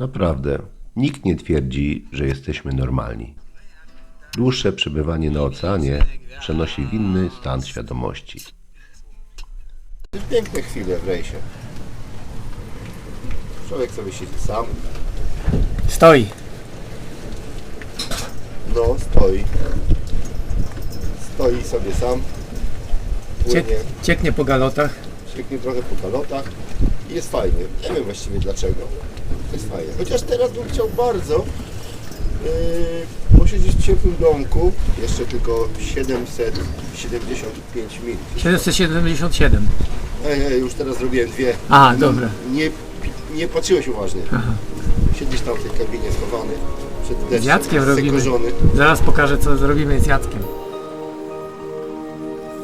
Naprawdę, nikt nie twierdzi, że jesteśmy normalni. Dłuższe przebywanie na oceanie przenosi w inny stan świadomości. Piękne chwile w rejsie. Człowiek sobie siedzi sam, Stoi. no stoi. Stoi sobie sam, Ciek, płynie, cieknie po galotach. cieknie trochę po galotach i jest fajnie. Nie wiem właściwie dlaczego. Jest fajnie. Chociaż teraz bym chciał bardzo yy, posiedzieć w ciepłym domku. Jeszcze tylko 775 mil. 777. Ej, ej, już teraz zrobiłem dwie. A, dobra. Nie, nie patrzyłeś uważnie. Siedzisz tam w tej kabinie schowany. Przed deszczem, Z Jackiem robimy. zakorzony. Zaraz pokażę co zrobimy z Jackiem.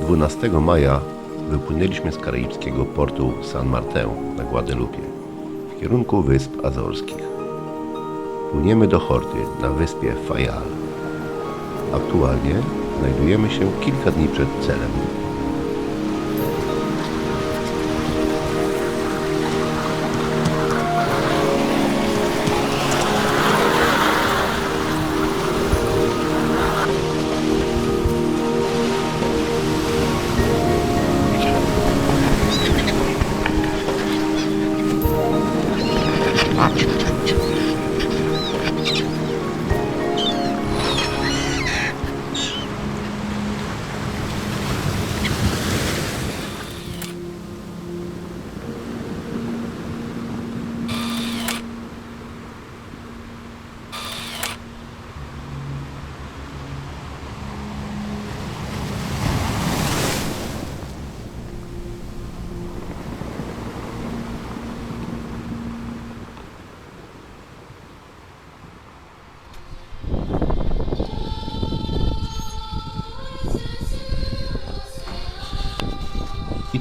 12 maja wypłynęliśmy z karaibskiego portu San Martin na Guadalupe w kierunku Wysp Azorskich. Płyniemy do Horty na wyspie Fayal. Aktualnie znajdujemy się kilka dni przed celem.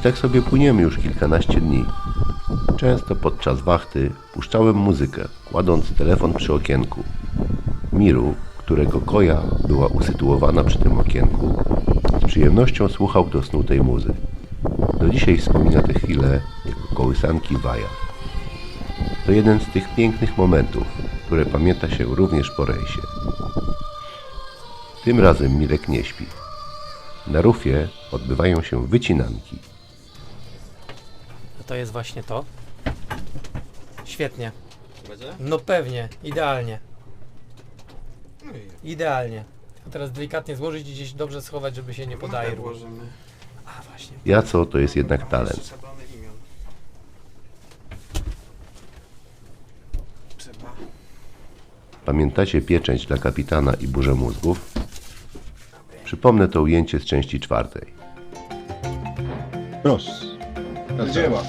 Tak sobie płyniemy już kilkanaście dni. Często podczas wachty puszczałem muzykę, kładąc telefon przy okienku. Miru, którego koja była usytuowana przy tym okienku, z przyjemnością słuchał do snu tej muzy. Do dzisiaj wspomina te chwile jako kołysanki waja. To jeden z tych pięknych momentów, które pamięta się również po rejsie. Tym razem Mirek nie śpi. Na rufie odbywają się wycinanki. To jest właśnie to. Świetnie. No pewnie, idealnie. Idealnie. A teraz delikatnie złożyć i gdzieś dobrze schować, żeby się nie podaje. Włożymy. A właśnie. Jaco to jest jednak talent. Przesadony imion. Trzeba. Pamiętacie pieczęć dla kapitana i burzę mózgów? Przypomnę to ujęcie z części czwartej. Proszę. Dzieła.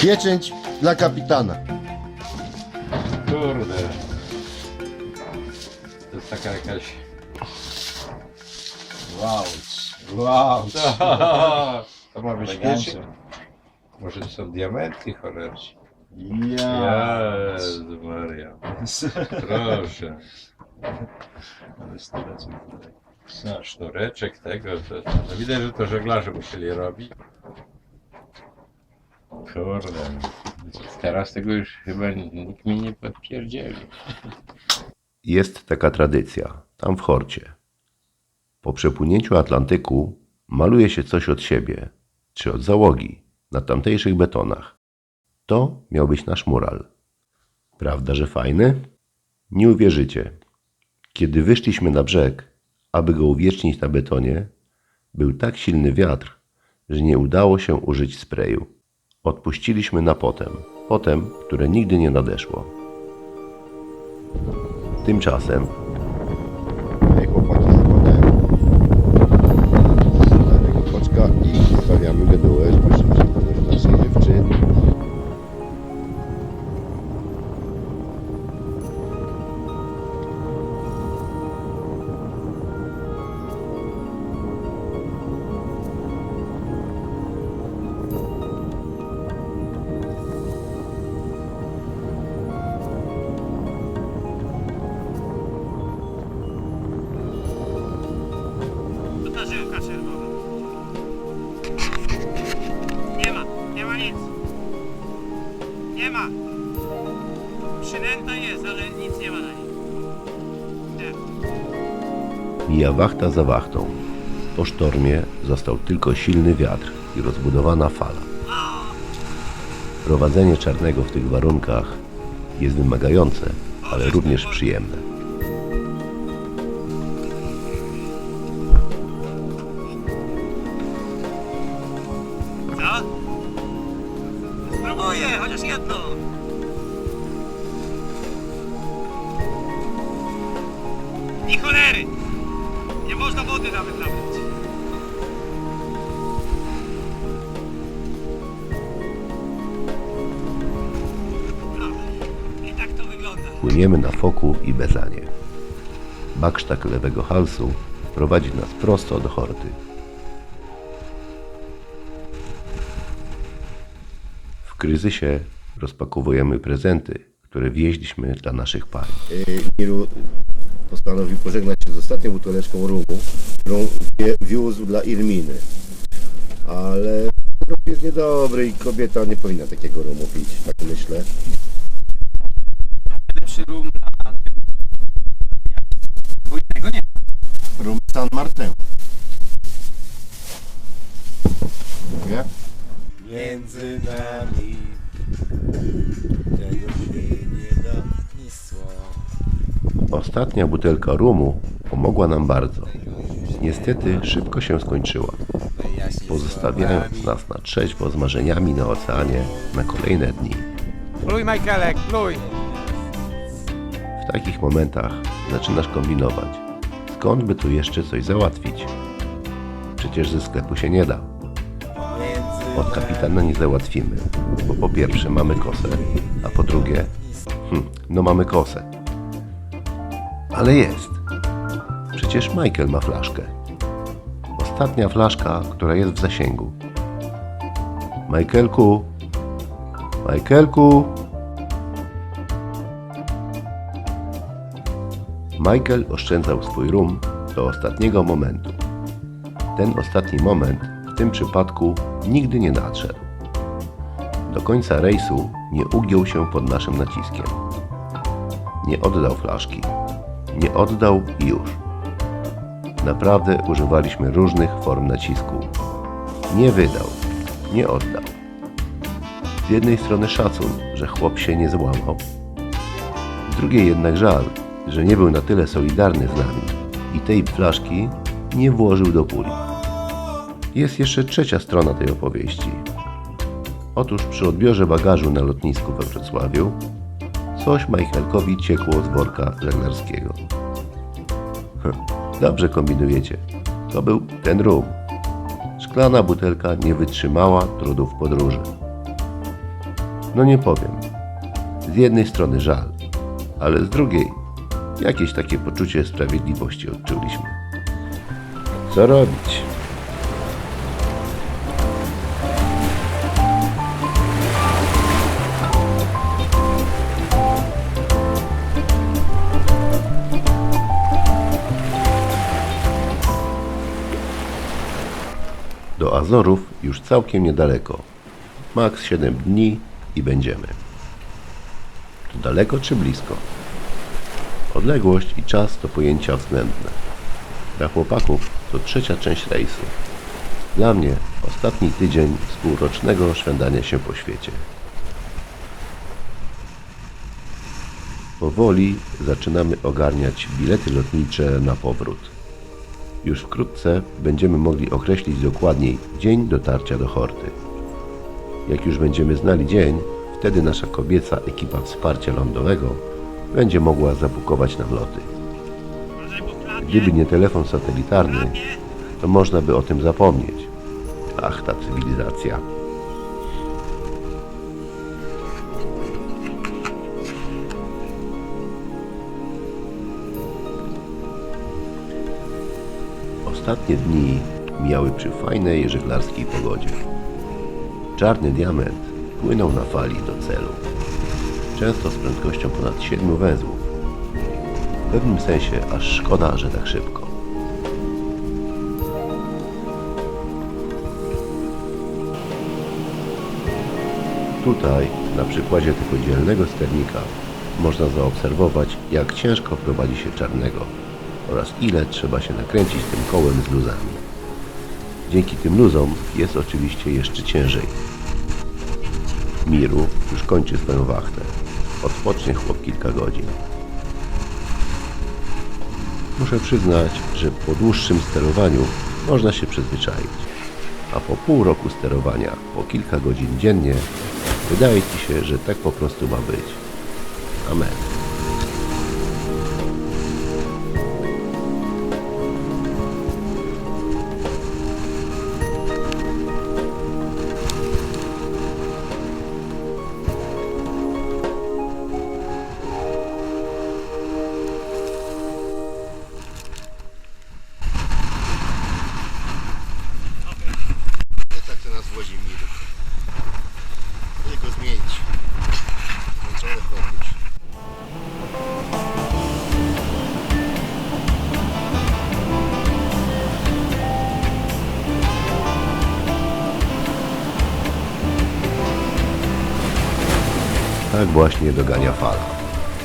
Pieczęć dla kapitana. Kurde. To jest taka jakaś... Wow, wow, To ma być pieczeń? Może to są diamenty cholerci? Ja. Jezu Maria. Proszę. Ale stylec. No, sznureczek tego, to, no widać, że to żeglarze musieli robić. Kurde. Teraz tego już chyba nikt mi nie podpierdzieli. Jest taka tradycja, tam w Horcie. Po przepłynięciu Atlantyku maluje się coś od siebie, czy od załogi, na tamtejszych betonach. To miał być nasz mural. Prawda, że fajny? Nie uwierzycie. Kiedy wyszliśmy na brzeg, aby go uwiecznić na betonie, był tak silny wiatr, że nie udało się użyć sprayu. Odpuściliśmy na potem, potem, które nigdy nie nadeszło. Tymczasem Mija wachta za wachtą. Po sztormie został tylko silny wiatr i rozbudowana fala. Prowadzenie czarnego w tych warunkach jest wymagające, ale również przyjemne. Spróbuję, chociaż jedno. Ni cholery! Nie można wody nawet nabrać. I tak to wygląda. Płyniemy na foku i bezanie. Baksztak lewego halsu prowadzi nas prosto do horty. W kryzysie rozpakowujemy prezenty, które wieźliśmy dla naszych pań. Yy, Miru postanowił pożegnać się z ostatnią buteleczką rumu, którą wiózł dla Irminy. Ale rum jest niedobry i kobieta nie powinna takiego rumu pić, tak myślę. lepszy rum na. Bo innego nie. Rum San Martin. Dziękuję. Między nami tego się Ostatnia butelka rumu pomogła nam bardzo. Niestety szybko się skończyła, pozostawiając nas na trzeźwo z marzeniami na oceanie na kolejne dni. Pluj Michaelek, pluj! W takich momentach zaczynasz kombinować. Skąd by tu jeszcze coś załatwić? Przecież ze sklepu się nie da. Od kapitana nie załatwimy, bo po pierwsze mamy kosę, a po drugie, hm, no mamy kosę. Ale jest. Przecież Michael ma flaszkę. Ostatnia flaszka, która jest w zasięgu. Michaelku! Michaelku! Michael oszczędzał swój rum do ostatniego momentu. Ten ostatni moment w tym przypadku nigdy nie nadszedł. Do końca rejsu nie ugiął się pod naszym naciskiem. Nie oddał flaszki. Nie oddał i już. Naprawdę używaliśmy różnych form nacisku. Nie wydał. Nie oddał. Z jednej strony szacun, że chłop się nie złamał, z drugiej jednak żal, że nie był na tyle solidarny z nami i tej flaszki nie włożył do puli. Jest jeszcze trzecia strona tej opowieści. Otóż przy odbiorze bagażu na lotnisku we Wrocławiu coś Michaelkowi ciekło z worka żeglarskiego. Hm, Dobrze kombinujecie. To był ten rum. Szklana butelka nie wytrzymała trudów podróży. No nie powiem. Z jednej strony żal, ale z drugiej jakieś takie poczucie sprawiedliwości odczuliśmy. Co robić? Do Azorów już całkiem niedaleko. Maks 7 dni i będziemy. To daleko czy blisko? Odległość i czas to pojęcia względne. Dla chłopaków to trzecia część rejsu. Dla mnie ostatni tydzień z półrocznego szwendania się po świecie. Powoli zaczynamy ogarniać bilety lotnicze na powrót. Już wkrótce będziemy mogli określić dokładniej dzień dotarcia do Horty. Jak już będziemy znali dzień, wtedy nasza kobieca ekipa wsparcia lądowego będzie mogła zabukować nam loty. Gdyby nie telefon satelitarny, to można by o tym zapomnieć. Ach, ta cywilizacja. Ostatnie dni mijały przy fajnej żeglarskiej pogodzie. Czarny diament płynął na fali do celu. Często z prędkością ponad 7 węzłów. W pewnym sensie aż szkoda, że tak szybko. Tutaj, na przykładzie tego dzielnego sternika, można zaobserwować, jak ciężko prowadzi się czarnego oraz ile trzeba się nakręcić tym kołem z luzami. Dzięki tym luzom jest oczywiście jeszcze ciężej. Miru już kończy swoją wachtę. Odpocznie chłop kilka godzin. Muszę przyznać, że po dłuższym sterowaniu można się przyzwyczaić. A po pół roku sterowania, po kilka godzin dziennie, wydaje Ci się, że tak po prostu ma być. Amen. Tak właśnie dogania fala.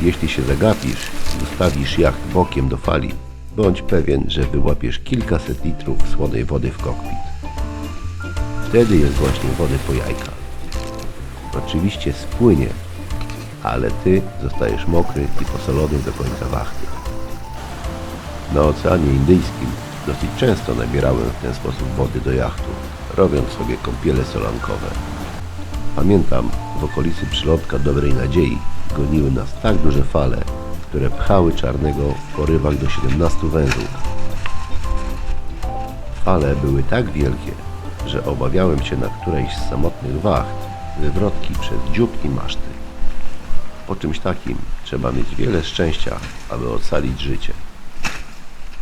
Jeśli się zagapisz i ustawisz jacht bokiem do fali, bądź pewien, że wyłapiesz kilkaset litrów słonej wody w kokpit. Wtedy jest właśnie wody po jajka. Oczywiście spłynie, ale ty zostajesz mokry i posolony do końca wachty. Na Oceanie Indyjskim dosyć często nabierałem w ten sposób wody do jachtu, robiąc sobie kąpiele solankowe. Pamiętam, w okolicy przylotka Dobrej Nadziei goniły nas tak duże fale, które pchały czarnego w porywach do 17 węzłów. Fale były tak wielkie, że obawiałem się na którejś z samotnych wacht wywrotki przez dziób i maszty. Po czymś takim trzeba mieć wiele szczęścia, aby ocalić życie.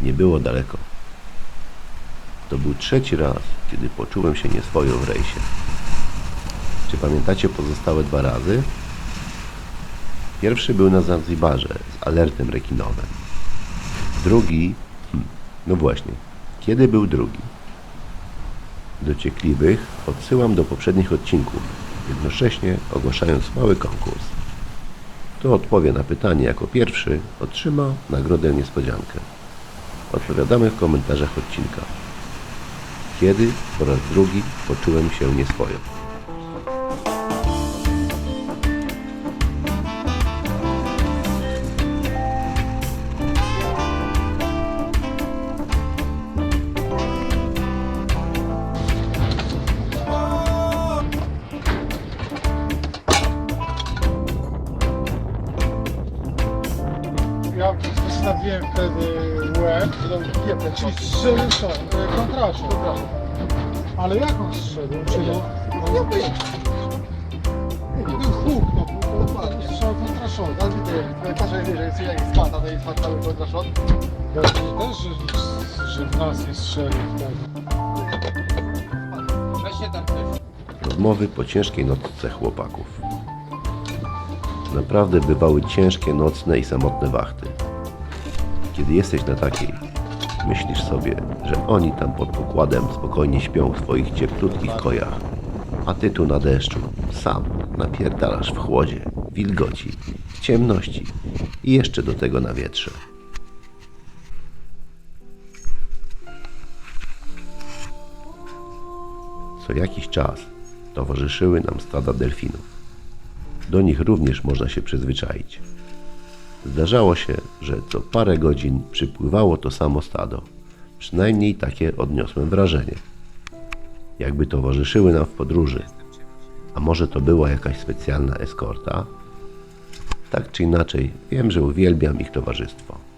Nie było daleko. To był trzeci raz, kiedy poczułem się nieswojo w rejsie. Czy pamiętacie pozostałe dwa razy? Pierwszy był na Zanzibarze z alertem rekinowym. Drugi, hmm, no właśnie, kiedy był drugi? Dociekliwych odsyłam do poprzednich odcinków, jednocześnie ogłaszając mały konkurs. Kto odpowie na pytanie jako pierwszy, otrzyma nagrodę niespodziankę. Odpowiadamy w komentarzach odcinka. Kiedy po raz drugi poczułem się nieswojo? Ja też, że, że w nas nie strzelił wtedy. Weź się tam ktoś. Rozmowy po ciężkiej nocce chłopaków. Naprawdę bywały ciężkie, nocne i samotne wachty. Kiedy jesteś na takiej, myślisz sobie, że oni tam pod pokładem spokojnie śpią w swoich cieplutkich kojach, a ty tu na deszczu, sam, napierdalasz w chłodzie, wilgoci, w ciemności i jeszcze do tego na wietrze. Co jakiś czas towarzyszyły nam stada delfinów. Do nich również można się przyzwyczaić. Zdarzało się, że co parę godzin przypływało to samo stado. Przynajmniej takie odniosłem wrażenie. Jakby towarzyszyły nam w podróży. A może to była jakaś specjalna eskorta? Tak czy inaczej, wiem, że uwielbiam ich towarzystwo.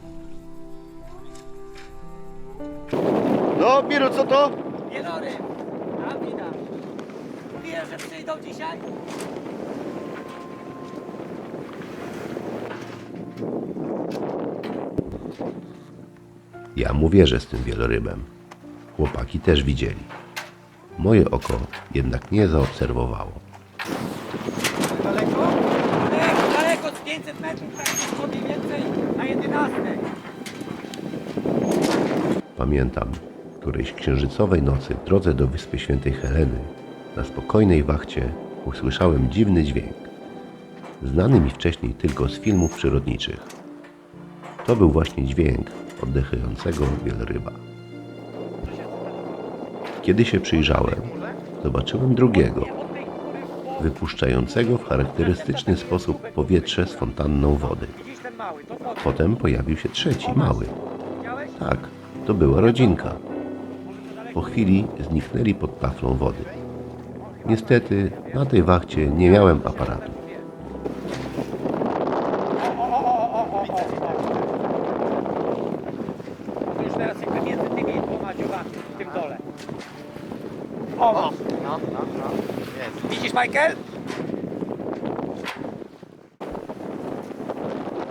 Ja mu wierzę z tym wielorybem. Chłopaki też widzieli. Moje oko jednak nie zaobserwowało. Daleko? Daleko, daleko, z 500 metrów, tak mniej więcej na 11. Pamiętam, którejś księżycowej nocy w drodze do Wyspy Świętej Heleny na spokojnej wachcie usłyszałem dziwny dźwięk. znany mi wcześniej tylko z filmów przyrodniczych. To był właśnie dźwięk oddychającego wielryba. Kiedy się przyjrzałem, zobaczyłem drugiego, wypuszczającego w charakterystyczny sposób powietrze z fontanną wody. Potem pojawił się trzeci, mały. Tak, to była rodzinka. Po chwili zniknęli pod taflą wody. Niestety na tej wachcie nie miałem aparatu. Już teraz jakby między tymi dwoma dziurami, w tym dole. O, no, no, no. Jest. Widzisz,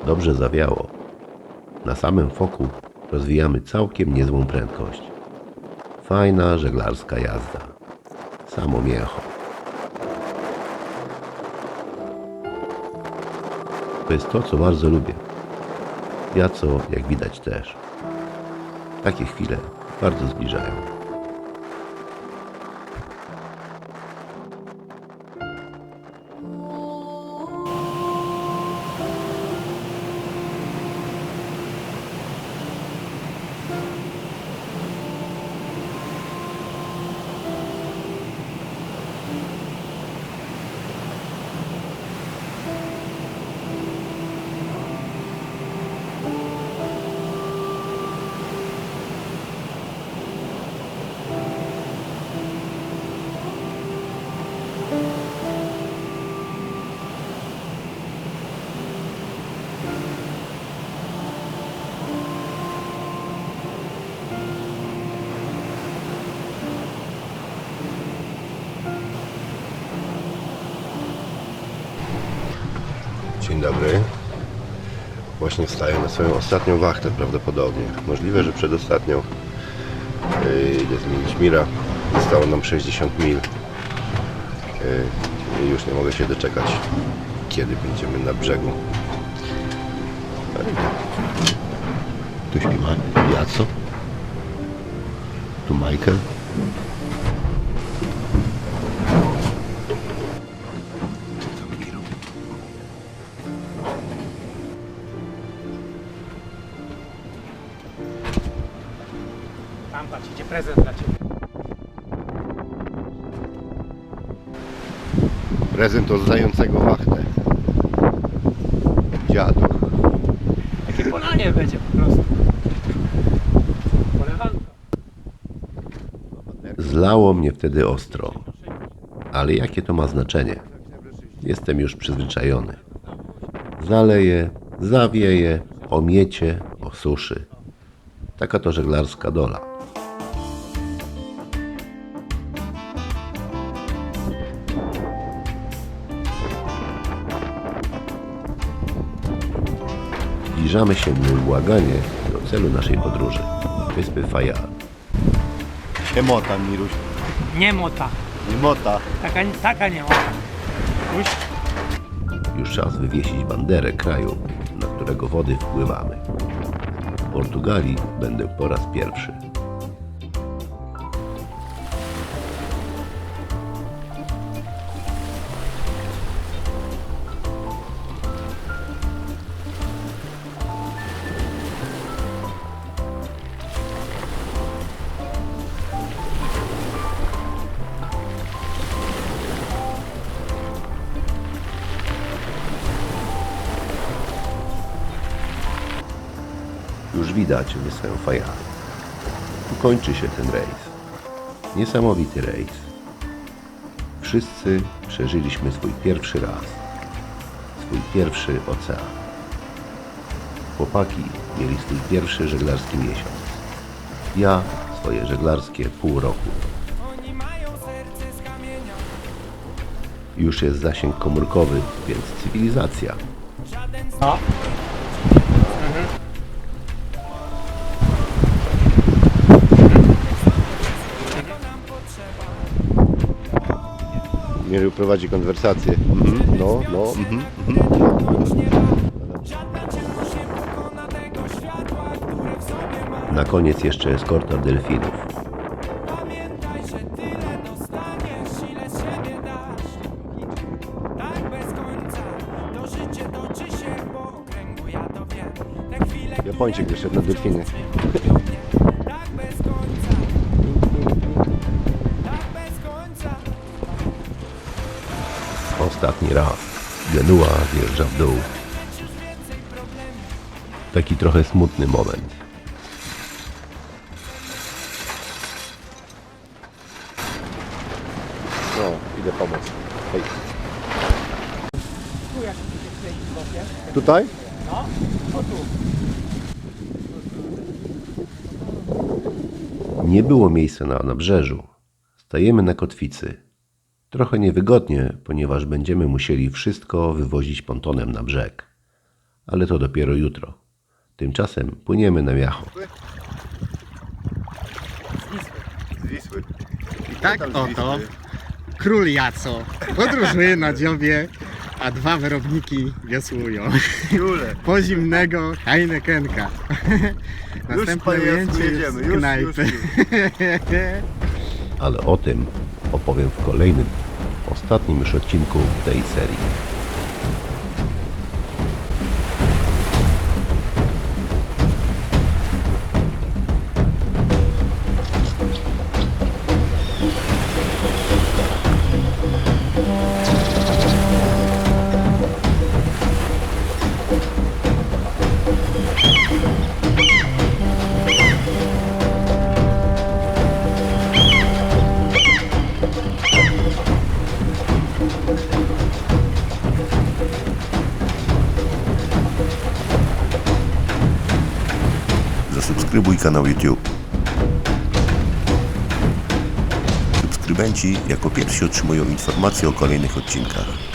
Dobrze zawiało. Na samym foku rozwijamy całkiem niezłą prędkość. Fajna żeglarska jazda. Samo miecho. To jest to, co bardzo lubię. Ja co, jak widać też. Takie chwile bardzo zbliżają. Dzień dobry. Właśnie wstaję na swoją ostatnią wachtę prawdopodobnie. Możliwe, że przedostatnią. Yy, Idę zmienić mira. Zostało nam 60 mil. Yy, już nie mogę się doczekać, kiedy będziemy na brzegu. Tu śpi Ma- Jaco? Tu Michael? Tam patrz, idzie prezent dla ciebie. Prezent od zającego wachtę. Dziadu. Takie polanie będzie po prostu. Polewanko. Zlało mnie wtedy ostro. Ale jakie to ma znaczenie? Jestem już przyzwyczajony. Zaleje, zawieje, omiecie, osuszy. Taka to żeglarska dola. Zbliżamy się nieubłaganie do celu naszej podróży. Wyspy Fayal. Emota, Miruś. Nie mota. Emota. Taka, taka nie mota. Puść. Już czas wywiesić banderę kraju, na którego wody wpływamy. W Portugalii będę po raz pierwszy. Już widać wyspę Fayal. Tu kończy się ten rejs. Niesamowity rejs. Wszyscy przeżyliśmy swój pierwszy raz. Swój pierwszy ocean. Chłopaki mieli swój pierwszy żeglarski miesiąc. Ja swoje żeglarskie pół roku. Już jest zasięg komórkowy, więc cywilizacja. No. Miru prowadzi konwersację. Mhm, no, no, no. Na koniec jeszcze eskorta delfinów. Japończyk wyszedł na delfiny. Ostatni raz. Genua zjeżdża w dół. Taki trochę smutny moment. No, idę pomóc. Hej. Tutaj? Nie było miejsca na nabrzeżu. Stajemy na kotwicy. Trochę niewygodnie, ponieważ będziemy musieli wszystko wywozić pontonem na brzeg. Ale to dopiero jutro. Tymczasem płyniemy na miacho. Tak oto król Jaco podróżuje na dziobie, a dwa wyrobniki wiosłują. Po zimnego Heinekenka. Następne ujęcie z knajpy. Ale o tym opowiem w kolejnym, ostatnim już odcinku tej serii. Zasubskrybuj kanał YouTube. Subskrybenci jako pierwsi otrzymują informacje o kolejnych odcinkach.